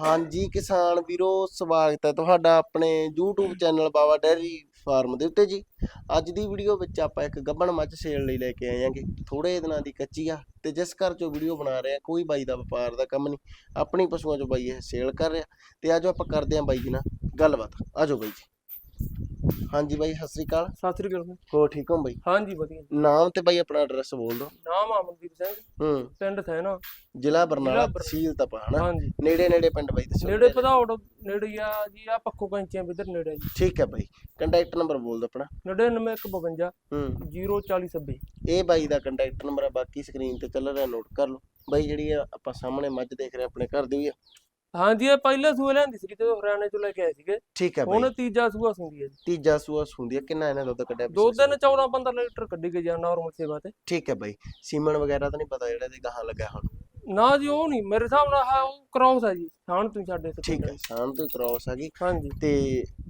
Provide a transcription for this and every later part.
ਹਾਂਜੀ, ਕਿਸਾਨ ਵੀਰੋ, ਸਵਾਗਤ ਹੈ ਤੁਹਾਡਾ ਆਪਣੇ YouTube channel Baba dairy farm ਦੇ ਉੱਤੇ ਜੀ। ਅੱਜ ਦੀ ਵੀਡੀਓ ਵਿੱਚ ਆਪਾਂ ਇੱਕ ਗੱਬਣ ਮੱਝ ਸੇਲ ਲਈ ਲੈ ਕੇ ਆਏ ਆਂਗੇ ਥੋੜੇ ਦਿਨਾਂ ਦੀ ਕੱਚੀ ਆ ਤੇ ਜਿਸ ਘਰ ਚੋਂ ਵੀਡੀਓ ਬਣਾ ਰਹੇ ਆ ਕੋਈ ਬਾਈ ਦਾ ਵਪਾਰ ਦਾ ਕੰਮ ਨਹੀਂ। ਆਪਣੀ ਪਸ਼ੂਆਂ ਚੋਂ ਬਾਈ ਇਹ ਸੇਲ ਕਰ ਰਿਹਾ। ਤੇ ਆਜੋ ਆਪਾਂ ਕਰਦੇ ਆਂ ਬਾਈ ਜੀ ਨਾਲ ਗੱਲਬਾਤ। ਆਜੋ ਬਾਈ ਜੀ। ਹਾਂਜੀ ਬਾਈ ਸਤਿ ਸ੍ਰੀ ਅਕਾਲ। ਸਤਿ ਸ੍ਰੀ ਅਕਾਲ ਹੋ ਠੀਕ ਹੋ ਬਾਈ? ਹਾਂਜੀ ਵਧੀਆ। ਨਾਮ ਤੇ ਬਾਈ ਆਪਣਾ ਐਡਰੈਸ ਬੋਲ ਦਿਓ। ਨਾਮ ਅਮਨਦੀਪ ਸਿੰਘ। ਹੂੰ। ਪਿੰਡ ਥੈਨਾ ਜ਼ਿਲ੍ਹਾ ਬਰਨਾਲਾ ਜ਼ਿਲ੍ਹਾ ਬਰ- ਤਹਿਸੀਲ ਤਪਾ ਹਨਾ? ਹਾਂਜੀ। ਨੇੜੇ ਨੇੜੇ ਪਿੰਡ ਬਾਈ ਦੱਸੋ ਨੇੜੇ ਪਧੌੜ ਨੇੜੇ ਆ ਜੀ ਆ ਪੱਖੋ ਕੈਂਚੀਆਂ ਵਿਧਰ ਨੇੜੇ ਆ ਜੀ। ਠੀਕ ਹੈ ਬਾਈ। ਕੰਟੈਕਟ ਨੰਬਰ ਬੋਲ ਦਿਓ ਆਪਣਾ। 9952 ਹੂੰ। 04090 ਇਹ ਬਾਈ ਦਾ ਕੰਟੈਕਟ ਨੰਬਰ ਆ ਬਾਕੀ ਸਕਰੀਨ ਤੇ ਚੱਲ ਰਿਹਾ ਨੋਟ ਕਰ ਲਓ। ਬਾਈ ਜਿਹੜੀ ਆ ਆਪਾਂ ਸਾਹਮਣੇ ਮੱਝ ਦੇਖ ਰਹੇ ਆਪਣੇ ਘਰ ਦੀ ਹੋਈ ਆ। ਹਾਂਜੀ ਇਹ ਪਹਿਲੇ ਸੂਏ ਲੈਂਦੀ ਸੀ ਜਦੋਂ ਹਰਿਆਣੇ ਤੋਂ ਲੈ ਕੇ ਆਏ ਸੀਗੇ। ਠੀਕ ਹੈ ਹੁਣ ਤੀਜਾ ਸੂਆ ਸੁੰਦੀ ਹੈ ਜੀ। ਤੀਜਾ ਸੂਆ ਹੁੰਦੀ ਆ ਕਿੰਨਾ ਇਹਨਾਂ ਦੁੱਧ ਕੱਢਿਆ ਦੋ ਦਿਨ 14 15 ਲੀਟਰ ਕੱਢੀ ਗਈ ਜਾਂ ਨਾਰਮਲ ਸੇਵਾ ਤੇ। ਠੀਕ ਹੈ ਬਾਈ। ਸੀਮਨ ਵਗੈਰਾ ਤਾਂ ਨਹੀਂ ਪਤਾ ਜਿਹੜਾ ਇਹਦੇ ਗਾਹਾਂ ਲੱਗਾ ਹੁਣ। ਨਾ ਜੀ ਉਹ ਨਹੀਂ। ਮੇਰੇ ਹਿਸਾਬ ਨਾਲ ਆਹ ਉਹ ਕ੍ਰਾਸ ਹੈ ਜੀ। ਥਾਣ ਤੋਂ ਸਾਡੇ ਤੋਂ ਠੀਕ ਹੈ ਸ਼ਾਮ ਤੋਂ ਕ੍ਰਾਸ ਹੈਗੀ ਹਾਂਜੀ ਤੇ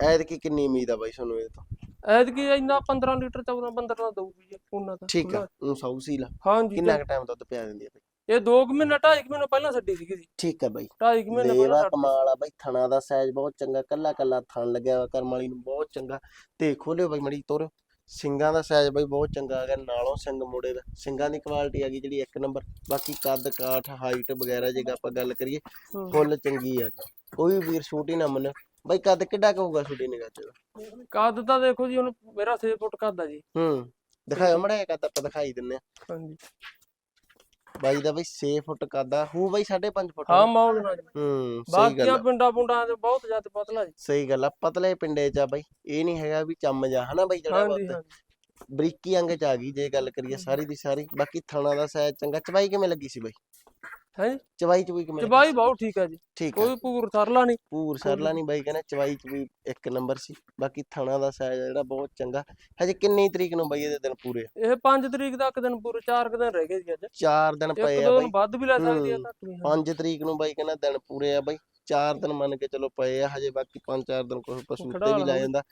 ਐਤਕੀ ਕਿੰਨੀ ਉਮੀਦ ਆ ਬਾਈ ਤੁਹਾਨੂੰ ਇਹ ਤੋਂ? ਐਤਕੀ ਇੰਨਾ 15 ਲੀਟਰ 14 15 ਦਾ ਦਊਗੀ ਜੀ ਉਹਨਾਂ ਦਾ। ਠੀਕ ਆ ਉਹ ਸਾਊ ਸੀਲ ਹਾਂਜੀ ਕਿੰਨਾ ਕੁ ਟਾਈਮ ਦੁੱਧ ਪਿਆ ਦਿੰਦੀ ਬਾਈ? ਇਹ 2 ਮਹੀਨੇ 2.5 ਮਹੀਨੇ ਪਹਿਲਾਂ ਛੱਡੀ ਸੀਗੀ ਜੀ ਠੀਕ ਹੈ ਬਾਈ। 2.5 ਮਹੀਨੇ ਪਹਿਲਾਂ ਲੇਵਾ ਛੱਡ- ਕਮਾਲ ਆ ਬਾਈ ਥਣਾ ਦਾ ਸਾਈਜ਼ ਬਹੁਤ ਚੰਗਾ ਕੱਲਾ ਕੱਲਾ ਥਣ ਲੱਗਿਆ ਹੋਇਆ ਕਰਮ ਵਾਲੀ ਨੂੰ ਬਹੁਤ ਚੰਗਾ। ਤੇ ਖੋਲਿਓ ਬਾਈ ਮੜੀ ਤੋਰਿਓ ਸਿੰਗਾਂ ਦਾ ਸਾਈਜ਼ ਬਾਈ ਬਹੁਤ ਚੰਗਾ ਆ ਗਿਆ ਨਾਲੋਂ ਸਿੰਘ ਮੋੜੇ ਦਾ। ਸਿੰਗਾਂ ਦੀ ਕੁਆਲਿਟੀ ਆ ਗਈ ਜਿਹੜੀ ਇੱਕ ਨੰਬਰ ਬਾਕੀ ਕੱਦ ਕਾਠ ਹਾਈਟ ਵਗੈਰਾ ਜੇ ਆਪਾਂ ਗੱਲ ਕਰੀਏ। ਫੁੱਲ ਚੰਗੀ ਆ। ਕੋਈ ਵੀਰ ਛੋਟੀ ਨਾ ਮੰਨਿਓ। ਬਾਈ ਕੱਦ ਕਿੱਡਾ ਕੁ ਹੋਊਗਾ ਛੋਟੀ ਨਿਗਾਹ ਚ? ਕੱਦ ਤਾਂ ਦੇਖੋ ਜੀ ਹੁਣ ਮੇਰਾ 6 ਫੁੱਟ ਕੱਦ ਆ ਜੀ। ਹੂੰ। ਦਿਖਾਓ ਮੜਾ ਕੱਦ ਆਪਾਂ ਦਿਖਾਈ ਦਿੰਨੇ ਆ। ਹਾਂਜੀ। ਬਾਈ ਦਾ ਬਾਈ 6 ਫੁੱਟ ਕੱਦ ਹੂ ਬਾਈ 5.5 ਫੁੱਟ ਹਾਂ ਮੌਲ ਨਾਲ ਹੂੰ ਸਹੀ ਗੱਲ ਬਾਕੀਆਂ ਆ। ਪਿੰਡਾਂ ਪੁੰਡਾਂ ਤੇ ਬਹੁਤ ਜ਼ਿਆਦਾ ਪਤਲਾ ਜੀ। ਸਹੀ ਗੱਲ ਆ ਪਤਲੇ ਪਿੰਡੇ ਚ ਆ ਬਾਈ ਇਹ ਨਹੀਂ ਹੈਗਾ ਵੀ ਚੰਮ ਜਾ ਹਨਾ ਬਾਈ ਜਿਹੜਾ ਹਾਂਜੀ ਬਹੁਤ ਹਾਂਜੀ। ਬਰੀਕੀ ਅੰਗ ਚ ਆ ਗਈ ਜੇ ਗੱਲ ਕਰੀਏ ਸਾਰੀ ਦੀ ਸਾਰੀ। ਬਾਕੀ ਥਣਾ ਦਾ ਸਾਈਜ਼ ਚੰਗਾ ਚਵਾਈ ਕਿਵੇਂ ਲੱਗੀ ਸੀ ਬਾਈ? ਹੈ? ਚਵਾਈ ਚ ਵੀ ਕਿਵੇਂ? ਚਬਾਈ ਬਹੁਤ ਠੀਕ ਹੈ ਜੀ। ਠੀਕ ਕੋਈ ਪੂਰ ਸਰਲਾ ਨਹੀਂ। ਪੂਰ ਸਰਲਾ ਨਹੀਂ ਬਾਈ ਕਹਿੰਦਾ ਚਵਾਈ ਚ ਵੀ ਇੱਕ ਨੰਬਰ ਸੀ। ਬਾਕੀ ਥਣਾ ਦਾ ਸਾਈਜ਼ ਜਿਹੜਾ ਬਹੁਤ ਚੰਗਾ। ਹਜੇ ਕਿੰਨੀ ਤਰੀਕ ਨੂੰ ਬਾਈ ਇਹਦੇ ਦਿਨ ਪੂਰੇ? ਇਹ 5 ਤਰੀਕ ਦਾ ਇੱਕ ਦਿਨ ਪੂਰੇ 4 ਦਿਨ ਰਹਿ ਗਏ ਜੀ ਅੱਜ। ਚਾਰ ਦਿਨ ਇੱਕ ਪਏ ਆ ਬਾਈ। ਵੱਧ ਵੀ ਲੈ ਸਕਦੀ ਆ। ਘੱਟ ਵੀ ਹਾਂ 5 ਤਰੀਕ ਨੂੰ ਬਾਈ ਕਹਿੰਦਾ ਦਿਨ ਪੂਰੇ ਆ ਬਾਈ। ਚਾਰ ਦਿਨ ਮੰਨ ਕੇ ਚਲੋ ਪਏ ਆ ਹਜੇ ਬਾਕੀ 5-4 ਦਿਨ ਕੋਈ ਪਸ਼ੂ ਤੇ ਵੀ ਲੈ ਜਾਂਦਾ।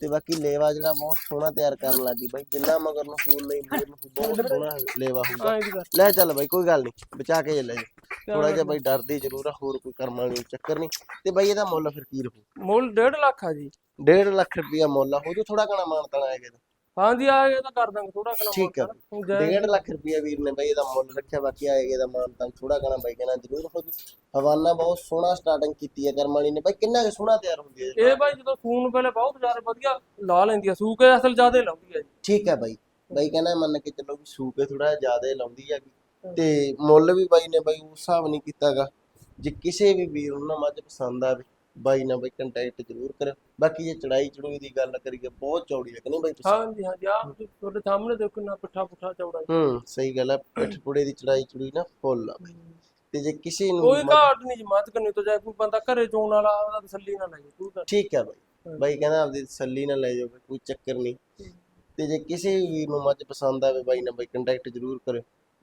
ਤੇ ਬਾਕੀ ਲੇਵਾ ਜਿਹੜਾ ਬਹੁਤ ਸੋਹਣਾ ਤਿਆਰ ਕਰਨ ਲੱਗੀ ਬਾਈ। ਜਿੰਨਾ ਮਗਰ ਨੂੰ ਫੂਲ ਨਹੀਂ ਨੂੰ ਬਹੁਤ ਸੋਹਣਾ ਲੇਵਾ ਹੋਊਗਾ। ਐਂ ਦੀ ਗੱਲ ਲੈ ਚੱਲ ਬਾਈ ਕੋਈ ਗੱਲ ਨਹੀਂ। ਬਚਾ ਕੇ ਲੈ ਜਾ। ਥੋੜਾ ਜਿਹਾ ਬਾਈ ਡਰਦੀ ਜ਼ਰੂਰ ਆ ਹੋਰ ਕੋਈ ਕਰਮ ਵਾਲੀ ਚੱਕਰ ਨਹੀਂ। ਤੇ ਬਾਈ ਇਹਦਾ ਮੁੱਲ ਫਿਰ ਕੀ ਰਹੂ? ਮੁੱਲ 1.5 ਲੱਖ ਆ ਜੀ। 1.5 ਲੱਖ ਰੁਪਇਆ ਮੁੱਲ ਆ ਹੋ ਜੋ ਥੋੜਾ ਘਣਾ ਮਾਨਤਾਣਾ ਆਏਗਾ ਇਹਦਾ। ਹਾਂਜੀ ਆ ਗਿਆ ਤਾਂ ਕਰ ਦਾਂਗੇ ਥੋੜਾ ਕਨਾ ਠੀਕ ਜੈ 1.5 ਲੱਖ ਰੁਪਇਆ ਵੀਰ ਨੇ ਬਾਈ ਇਹਦਾ ਮੁੱਲ ਰੱਖਿਆ ਬਾਕੀ ਆਏਗਾ ਇਹਦਾ ਮਾਨਤਾਨ ਥੋੜਾ ਘਣਾ ਬਾਈ ਕਹਿੰਦਾ ਜ਼ਰੂਰ ਹੋ ਜੂ ਹਵਾਨਾ ਬਹੁਤ ਸੋਹਣਾ ਸਟਾਰਟਿੰਗ ਕੀਤੀ ਹੈ ਕਰਮ ਵਾਲੀ ਨੇ। ਬਾਈ ਕਿੰਨਾ ਕੁ ਸੋਹਣਾ ਤਿਆਰ ਹੁੰਦੀ ਹੈ ਇਹ ਬਾਈ ਜਦੋਂ ਸੂਨ ਪਹਿਲੇ ਬਹੁਤ ਜ਼ਿਆਦਾ ਵਧੀਆ ਲਾ ਲੈਂਦੀ ਆ ਸੂ ਕੇ ਅਸਲ ਜ਼ਿਆਦਾ ਲਾਉਂਦੀ ਜੀ। ਠੀਕ ਹੈ ਬਾਈ। ਬਾਈ ਕਹਿੰਦਾ ਮੰਨ ਕੇ ਚੱਲੋ ਵੀ ਸੂਕੇ ਥੋੜਾ ਜ਼ਿਆਦਾ ਲਾਉਂਦੀ ਹੈਗੀ ਤੇ ਮੁੱਲ ਵੀ ਬਾਈ ਨੇ ਬਾਈ ਉਸ ਹਿਸਾਬ ਨਹੀਂ ਕੀਤਾਗਾ। ਜੇ ਕਿਸੇ ਵੀ ਵੀਰ ਨੂੰ ਨਾ ਮੱਝ ਪਸੰਦ ਆਵੇ ਬਾਈ ਨਾਲ ਬਾਈ ਕੰਟੈਕਟ ਜ਼ਰੂਰ ਕਰਿਓ। ਬਾਕੀ ਜੇ ਚੜਾਈ ਚੜੂਈ ਦੀ ਗੱਲ ਕਰੀਏ ਬਹੁਤ ਚੌੜੀ ਹੈ ਕਿ ਨਹੀਂ ਬਾਈ ਤੁਸੀਂ? ਹਾਂਜੀ ਹਾਂਜੀ ਆ ਤੁਹਾਡੇ ਸਾਹਮਣੇ ਦੇਖੋ ਨਾ ਪਿੱਠਾ ਪੁੱਠਾ ਚੌੜਾ। ਹੂੰ। ਸਹੀ ਗੱਲ ਹੈ ਪਿੱਠ ਪੁੜੇ ਦੀ ਚੜਾਈ ਚੜੂਈ ਨਾ ਫੁੱਲ ਆ ਬਾਈ। ਤੇ ਜੇ ਕਿਸੇ ਨੂੰ ਕੋਈ ਘਾਟ ਨਹੀਂ ਜਮਾਤ ਕਰਨੀ ਤੋਂ ਜਾਏ ਕੋਈ ਬੰਦਾ ਘਰੇ ਚੋਣ ਵਾਲਾ ਉਹਦਾ ਤਸੱਲੀ ਨਾ ਲੱਗੇ ਕੋਈ ਗੱਲ ਠੀਕ ਹੈ ਬਾਈ। ਬਾਈ ਕਹਿੰਦਾ ਆਪਦੀ ਤਸੱਲੀ ਨਾਲ ਲੈ ਜਾਓ ਕੋਈ ਚੱਕਰ ਨਹੀਂ। ਤੇ ਜੇ ਕਿਸੇ ਵੀ ਨੂੰ ਮੱਝ ਪਸੰਦ ਆਵੇ ਬਾਈ ਨਾਲ ਬਾਈ ਕੰਟੈਕਟ ਜ਼ਰੂਰ ਕਰਿਓ।